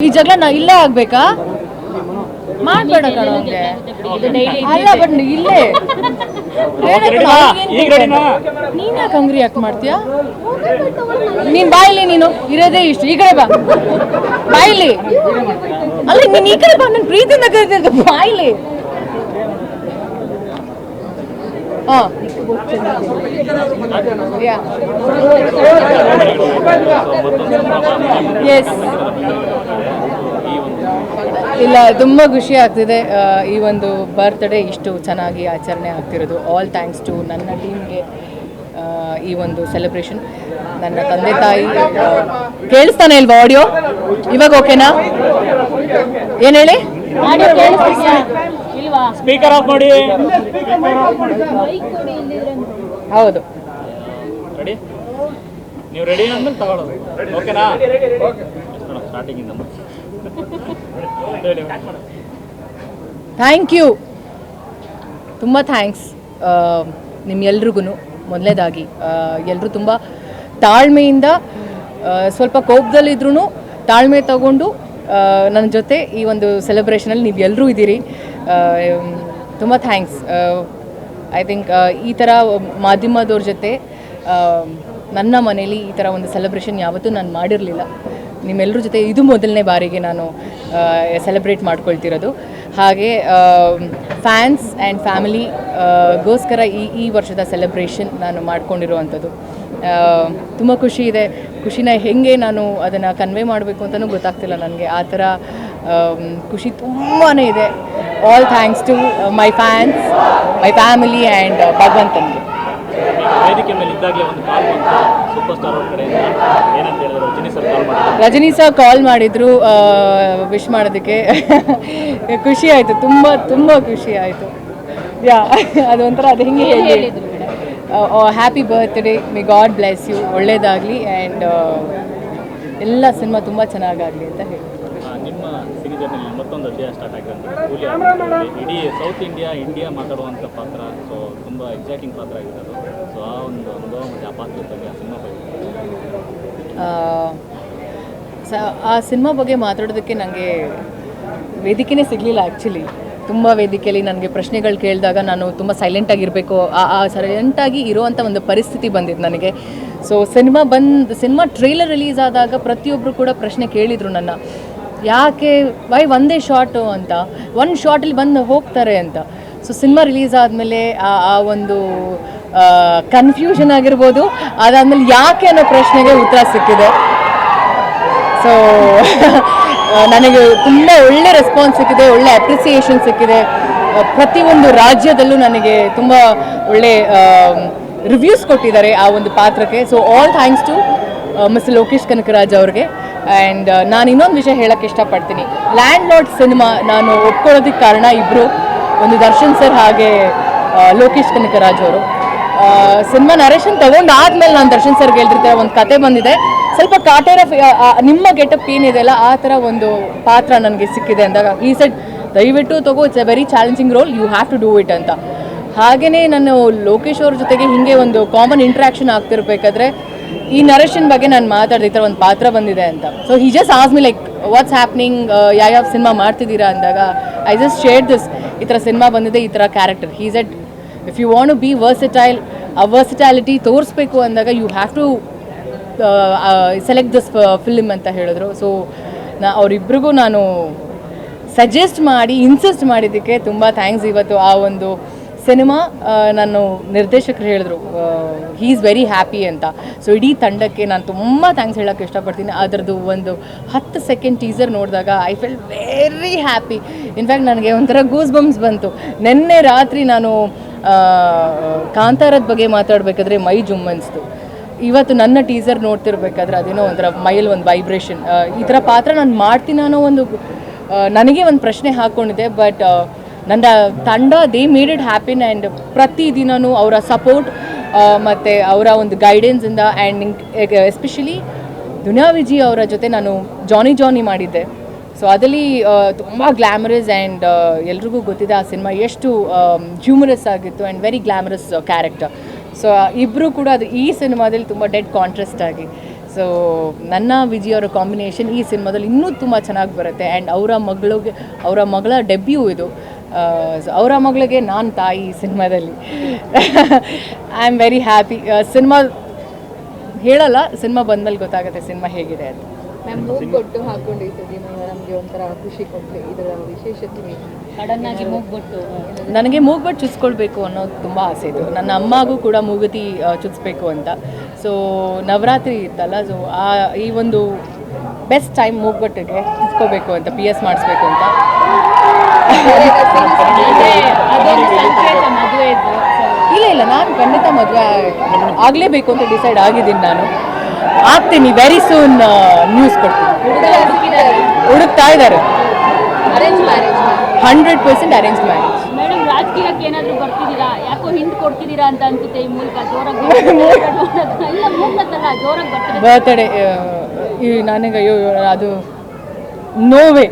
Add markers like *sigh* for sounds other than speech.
ಈ ಜಗಳ ನಾ ಇಲ್ಲೇ ಆಗ್ಬೇಕಾ? ಮಾಡ್ಬೇಡ ಕಣೋ. ಹಂಗೆ ಅಲ್ಲ ಬಟ್ ಇಲ್ಲೇ. ನೀನ್ ಯಾಕೆ ಹಂಗ್ರಿ ಯಾಕೆ ಮಾಡ್ತೀಯಾ? ನೀನ್ ಬಾಯಿಲಿ ನೀನು ಇರೋದೇ ಇಷ್ಟು. ಈ ಕಡೆ ಬಾ. ಬಾಯಿಲಿ. ಅಲ್ಲ ನೀನ್ ಈ ಕಡೆ ಬಾ ನನ್ ಪ್ರೀತಿಯಿಂದ ಕರಿತಿದ್ದ ಬಾಯಿಲಿ. ಹಾ. ಎಸ್ ಇಲ್ಲ ತುಂಬ ಖುಷಿ ಆಗ್ತಿದೆ ಈ ಒಂದು ಬರ್ತ್ಡೇ ಇಷ್ಟು ಚೆನ್ನಾಗಿ ಆಚರಣೆ ಆಗ್ತಿರೋದು. ಆಲ್ ಥ್ಯಾಂಕ್ಸ್ ಟು ನನ್ನ ಟೀಮ್ಗೆ ಈ ಒಂದು ಸೆಲೆಬ್ರೇಷನ್ ನನ್ನ ತಂದೆ ತಾಯಿ ಕೇಳಿಸ್ತಾನೆ ಇಲ್ವಾ ಆಡಿಯೋ ಇವಾಗ ಓಕೆನಾ ಏನು ಹೇಳಿ? ಸ್ಪೀಕರ್ ಆಫ್ ಮಾಡಿ. ಹೌದು. ರೆಡಿ ನೀವು ರೆಡಿ ಅಂದ್ಮೇಲೆ ತಗೊಳ್ಳೋದು. ಓಕೆನಾ ಸ್ಟಾರ್ಟಿಂಗ್ ಇಂದ ಥ್ಯಾಂಕ್ ಯು ತುಂಬ ಥ್ಯಾಂಕ್ಸ್ ನಿಮ್ಮೆಲ್ರಿಗೂ ಮೊದಲನೇದಾಗಿ ಎಲ್ಲರೂ ತುಂಬ ತಾಳ್ಮೆಯಿಂದ ಸ್ವಲ್ಪ ಕೋಪದಲ್ಲಿದ್ರೂ ತಾಳ್ಮೆ ತಗೊಂಡು ನನ್ನ ಜೊತೆ ಈ ಒಂದು ಸೆಲೆಬ್ರೇಷನಲ್ಲಿ ನೀವು ಎಲ್ಲರೂ ಇದ್ದೀರಿ. ತುಂಬ ಥ್ಯಾಂಕ್ಸ್ ಐ ಥಿಂಕ್ ಈ ಥರ ಮಾಧ್ಯಮದವ್ರ ಜೊತೆ ನನ್ನ ಮನೇಲಿ ಈ ಥರ ಒಂದು ಸೆಲೆಬ್ರೇಷನ್ ಯಾವತ್ತೂ ನಾನು ಮಾಡಿರಲಿಲ್ಲ. ನಿಮ್ಮೆಲ್ಲರ ಜೊತೆ ಇದು ಮೊದಲನೇ ಬಾರಿಗೆ ನಾನು ಸೆಲೆಬ್ರೇಟ್ ಮಾಡ್ಕೊಳ್ತಿರೋದು. ಹಾಗೆ ಫ್ಯಾನ್ಸ್ ಆ್ಯಂಡ್ ಫ್ಯಾಮಿಲಿ ಗೋಸ್ಕರ ಈ ಈ ವರ್ಷದ ಸೆಲೆಬ್ರೇಷನ್ ನಾನು ಮಾಡ್ಕೊಂಡಿರುವಂಥದ್ದು. ತುಂಬ ಖುಷಿ ಇದೆ. ಖುಷಿನ ಹೆಂಗೆ ನಾನು ಅದನ್ನು ಕನ್ವೆ ಮಾಡಬೇಕು ಅಂತಲೂ ಗೊತ್ತಾಗ್ತಿಲ್ಲ ನನಗೆ. ಆ ಥರ ಖುಷಿ ತುಂಬಾ ಇದೆ. All thanks to my fans my family and ಭಗವಂತನಿಗೆ. ವೇದಿಕೆ ಮೇಲೆ ಇದ್ದಾಗಲೇ ಒಂದು ಕಾಲ್ ಬಂತು. ಸೂಪರ್ ಸ್ಟಾರ್ ಅವ್ರ ಕಡೆಯಿಂದ ಏನಂತ ಹೇಳಿದ್ರು? ರಜನಿ ಸರ್ ಕಾಲ್ ಮಾಡಿದ್ರು. ರಜನಿ ಸರ್ ಕಾಲ್ ಮಾಡಿದ್ರು ವಿಶ್ ಮಾಡೋದಕ್ಕೆ. *laughs* ಖುಷಿ ಆಯಿತು ತುಂಬ ತುಂಬ ಖುಷಿ ಆಯಿತು. ಯಾ ಅದೊಂಥರ ಅದು ಹೆಂಗೆ ಹೇಳಿದ್ರು. Happy birthday may God bless you ಒಳ್ಳೇದಾಗಲಿ ಆ್ಯಂಡ್ ಎಲ್ಲ ಸಿನಿಮಾ ತುಂಬ ಚೆನ್ನಾಗಾಗಲಿ ಅಂತ ಹೇಳಿ ಸಿನಿ ಜರ್ನಿಯಲ್ಲಿ ಮತ್ತೊಂದು ಅಧ್ಯಾಯ ಸ್ಟಾರ್ಟ್ ಅಂತ ಕೂಲಿ ಇಡೀ ಸೌತ್ ಇಂಡಿಯಾ ಇಂಡಿಯಾ ಮಾತಾಡುವಂಥ ಪಾತ್ರ ಸೊ ತುಂಬ ಎಕ್ಸೈಟಿಂಗ್ ಪಾತ್ರ ಆಗಿದೆ ಅದು. ಸೊ ಆ ಒಂದು ಅನುಭವ ಮತ್ತು ಆ ಪಾತ್ರದ ಬಗ್ಗೆ ಆ ಸಿನಿಮಾ ಬಗ್ಗೆ. ಆ, ಸಿನಿಮಾ ಬಗ್ಗೆ ಮಾತಾಡೋದಕ್ಕೆ ನನಗೆ ವೇದಿಕೆನೇ ಸಿಗಲಿಲ್ಲ ಆ್ಯಕ್ಚುಲಿ ತುಂಬ ವೇದಿಕೆಯಲ್ಲಿ ನನಗೆ ಪ್ರಶ್ನೆಗಳು ಕೇಳಿದಾಗ ನಾನು ತುಂಬ ಸೈಲೆಂಟಾಗಿರಬೇಕು ಆ ಆ ಸೈಲೆಂಟಾಗಿ ಇರುವಂಥ ಒಂದು ಪರಿಸ್ಥಿತಿ ಬಂದಿತ್ತು ನನಗೆ. ಸೊ ಸಿನಿಮಾ ಬಂದು ಸಿನಿಮಾ ಟ್ರೈಲರ್ ರಿಲೀಸ್ ಆದಾಗ ಪ್ರತಿಯೊಬ್ಬರು ಕೂಡ ಪ್ರಶ್ನೆ ಕೇಳಿದರು ನನ್ನ. ಯಾಕೆ ವೈ ಒಂದೇ ಶಾಟು ಅಂತ? ಒಂದು ಶಾಟಲ್ಲಿ ಬಂದು ಹೋಗ್ತಾರೆ ಅಂತ. ಸೊ ಸಿನಿಮಾ ರಿಲೀಸ್ ಆದಮೇಲೆ ಆ ಒಂದು ಕನ್ಫ್ಯೂಷನ್ ಆಗಿರ್ಬೋದು. ಅದಾದಮೇಲೆ ಯಾಕೆ ಅನ್ನೋ ಪ್ರಶ್ನೆಗೆ ಉತ್ತರ ಸಿಕ್ಕಿದೆ. ಸೊ *laughs* ನನಗೆ ತುಂಬ ಒಳ್ಳೆ ರೆಸ್ಪಾನ್ಸ್ ಸಿಕ್ಕಿದೆ, ಒಳ್ಳೆ ಅಪ್ರಿಸಿಯೇಷನ್ ಸಿಕ್ಕಿದೆ. ಪ್ರತಿಯೊಂದು ರಾಜ್ಯದಲ್ಲೂ ನನಗೆ ತುಂಬ ಒಳ್ಳೆ ರಿವ್ಯೂಸ್ ಕೊಟ್ಟಿದ್ದಾರೆ ಆ ಒಂದು ಪಾತ್ರಕ್ಕೆ. So all thanks to miss Lokesh Kanagaraj ಅವ್ರಿಗೆ. ಆ್ಯಂಡ್ ನಾನು ಇನ್ನೊಂದು ವಿಷಯ ಹೇಳಕ್ಕೆ ಇಷ್ಟಪಡ್ತೀನಿ. ಲ್ಯಾಂಡ್ ಲಾರ್ಡ್ ಸಿನಿಮಾ ನಾನು ಒಪ್ಕೊಳ್ಳೋದಕ್ಕೆ ಕಾರಣ ಇಬ್ಬರು ಒಂದು ದರ್ಶನ್ ಸರ್ ಹಾಗೆ ಲೋಕೇಶ್ ಕನಕರಾಜ್ ಅವರು. ಸಿನಿಮಾ ನರೇಶನ್ ತಗೊಂಡಾದ್ಮೇಲೆ ನಾನು ದರ್ಶನ್ ಸರ್ಗೆ ಹೇಳ್ತಿರ್ತಾರೆ ಒಂದು ಕತೆ ಬಂದಿದೆ. ಸ್ವಲ್ಪ ಕಾಟೇರ ನಿಮ್ಮ ಗೆಟಪ್ ಏನಿದೆಯಲ್ಲ ಆ ಥರ ಒಂದು ಪಾತ್ರ ನನಗೆ ಸಿಕ್ಕಿದೆ ಅಂದಾಗ ಈ ಸೆಟ್ ದಯವಿಟ್ಟು ತಗೋ it's a very challenging role you have to do it ಅಂತ. ಹಾಗೆಯೇ ನಾನು ಲೋಕೇಶ್ ಅವ್ರ ಜೊತೆಗೆ ಹೀಗೆ ಒಂದು ಕಾಮನ್ ಇಂಟ್ರ್ಯಾಕ್ಷನ್ ಆಗ್ತಿರ್ಬೇಕಾದ್ರೆ ಈ ನರೇಶನ್ ಬಗ್ಗೆ ನಾನು ಮಾತಾಡಿದೆ, ಈ ಥರ ಒಂದು ಪಾತ್ರ ಬಂದಿದೆ ಅಂತ. So he just as me like what's happening ಯಾವ ಸಿನಿಮಾ ಮಾಡ್ತಿದ್ದೀರಾ? ಅಂದಾಗ ಐ ಜಸ್ಟ್ ಶೇರ್ ದಿಸ್ ಈ ಥರ ಸಿನಿಮಾ ಬಂದಿದೆ, ಈ ಥರ character he's at if you want be versatile ಆ ವರ್ಸಿಟ್ಯಾಲಿಟಿ ತೋರಿಸ್ಬೇಕು ಅಂದಾಗ you have to select this film ಅಂತ ಹೇಳಿದ್ರು. ಸೊ ನಾ, ಅವರಿಬ್ರಿಗೂ ನಾನು ಸಜೆಸ್ಟ್ ಮಾಡಿ ಇನ್ಸಿಸ್ಟ್ ಮಾಡಿದ್ದಕ್ಕೆ ತುಂಬ ಥ್ಯಾಂಕ್ಸ್ ಇವತ್ತು ಆ ಒಂದು ಸಿನಿಮಾ ನಾನು ನಿರ್ದೇಶಕರು ಹೇಳಿದ್ರು ಹೀ ಈಸ್ ವೆರಿ ಹ್ಯಾಪಿ ಅಂತ. ಸೊ ಇಡೀ ತಂಡಕ್ಕೆ ನಾನು ತುಂಬ ಥ್ಯಾಂಕ್ಸ್ ಹೇಳೋಕ್ಕೆ ಇಷ್ಟಪಡ್ತೀನಿ. ಅದರದ್ದು ಒಂದು ಹತ್ತು ಸೆಕೆಂಡ್ ಟೀಸರ್ ನೋಡಿದಾಗ I felt very happy in fact ನನಗೆ ಒಂಥರ ಗೂಸ್ ಬಂಬ್ಸ್ ಬಂತು. ನಿನ್ನೆ ರಾತ್ರಿ ನಾನು ಕಾಂತಾರದ ಬಗ್ಗೆ ಮಾತಾಡಬೇಕಾದ್ರೆ ಮೈ ಜುಮ್ಮನ್ಸ್ತು ಇವತ್ತು ನನ್ನ ಟೀಸರ್ ನೋಡ್ತಿರ್ಬೇಕಾದ್ರೆ ಅದೇನೋ ಒಂಥರ ಮೈಯಲ್ಲಿ ಒಂದು ವೈಬ್ರೇಷನ್ ಈ ಥರ ಪಾತ್ರ ನಾನು ಮಾಡ್ತೀನಿ ಅನ್ನೋ ಒಂದು ನನಗೆ ಒಂದು ಪ್ರಶ್ನೆ ಹಾಕ್ಕೊಂಡಿದ್ದೆ ಬಟ್ ನನ್ನ ತಂಡ they made it happen and ಪ್ರತಿದಿನವೂ ಅವರ ಸಪೋರ್ಟ್ ಮತ್ತು ಅವರ ಒಂದು ಗೈಡೆನ್ಸಿಂದ ಆ್ಯಂಡ್ ಎಸ್ಪೆಷಲಿ ದುನಿಯಾ ವಿಜಿ ಅವರ ಜೊತೆ ನಾನು ಜಾನಿ ಜಾನಿ ಮಾಡಿದ್ದೆ. ಸೊ ಅದರಲ್ಲಿ ತುಂಬ ಗ್ಲ್ಯಾಮರಸ್ ಆ್ಯಂಡ್ ಎಲ್ರಿಗೂ ಗೊತ್ತಿದೆ ಆ ಸಿನಿಮಾ ಎಷ್ಟು ಹ್ಯೂಮರಸ್ ಆಗಿತ್ತು and very glamorous character so ಇಬ್ಬರು ಕೂಡ ಅದು ಈ ಸಿನಿಮಾದಲ್ಲಿ ತುಂಬ ಡೆಡ್ ಕಾಂಟ್ರಾಸ್ಟ್ ಆಗಿ. ಸೊ ನನ್ನ ವಿಜಿ ಅವರ ಕಾಂಬಿನೇಷನ್ ಈ ಸಿನಿಮಾದಲ್ಲಿ ಇನ್ನೂ ತುಂಬ ಚೆನ್ನಾಗಿ ಬರುತ್ತೆ ಆ್ಯಂಡ್ ಅವರ ಮಗಳಿಗೆ, ಅವರ ಮಗಳ ಡೆಬ್ಯೂ ಇದು. ಅವರ ಮಗಳಿಗೆ ನಾನು ತಾಯಿ ಈ ಸಿನಿಮಾದಲ್ಲಿ. I am very happy cinema ಹೇಳಲ್ಲ ಸಿನಿಮಾ ಬಂದಮೇಲೆ ಗೊತ್ತಾಗುತ್ತೆ ಸಿನಿಮಾ ಹೇಗಿದೆ ಅಂತ. ಮ್ಯಾಮ್ ಮೂಗ್ ಕೊಟ್ಟು ಹಾಕೊಂಡಿದ್ದೀವಿ ನಮಗೆ ಒಂಥರ ಖುಷಿ ಕೊಟ್ಟೆ ಇದರ ವಿಶೇಷತೆ ಮೂಗ್ಬಿಟ್ಟು ನನಗೆ ಮೂಗ್ಬಟ್ಟು ಚುಚ್ಕೊಳ್ಬೇಕು ಅನ್ನೋದು ತುಂಬ ಆಸೆ ಇತ್ತು. ನನ್ನ ಅಮ್ಮಗೂ ಕೂಡ ಮೂಗುತಿ ಚುಚ್ಚಬೇಕು ಚುಚ್ಬೇಕು ಅಂತ. ಸೊ ನವರಾತ್ರಿ ಇತ್ತಲ್ಲ ಸೊ ಆ ಈ ಒಂದು ಬೆಸ್ಟ್ ಟೈಮ್ ಮೂಗ್ಬಟ್ಟಿಗೆ ಚುಚ್ಕೋಬೇಕು ಅಂತ ಪಿ ಎಸ್ ಮಾಡಿಸ್ಬೇಕು ಅಂತ. ಇಲ್ಲ ಇಲ್ಲ ನಾನು ಖಂಡಿತ ಮದುವೆ ಆಗಲೇಬೇಕು ಅಂತ ಡಿಸೈಡ್ ಆಗಿದ್ದೀನಿ ನಾನು ಆಗ್ತೀನಿ ವೆರಿ ಸೂನ್ ನ್ಯೂಸ್ ಕೊಡ್ತೀನಿ ಹುಡುಕ್ತಾ ಇದ್ದಾರೆ hundred percent arrange marriage madam ರಾಜಕೀಯಕ್ಕೆ ಏನಾದರೂ ಬರ್ತಿದ್ದೀರಾ ಯಾಕೋ ಹಿಂದ್ ಕೊಡ್ತಿದ್ದೀರಾ ಅಂತ ಅನ್ಸುತ್ತೆ ಈ ಮೂಲಕ ಜೋರಾಗಿ ಬರ್ತ್ಡೇ ಈ ನನಗೆ ಅಯ್ಯೋ ಅದು ನೋವೇ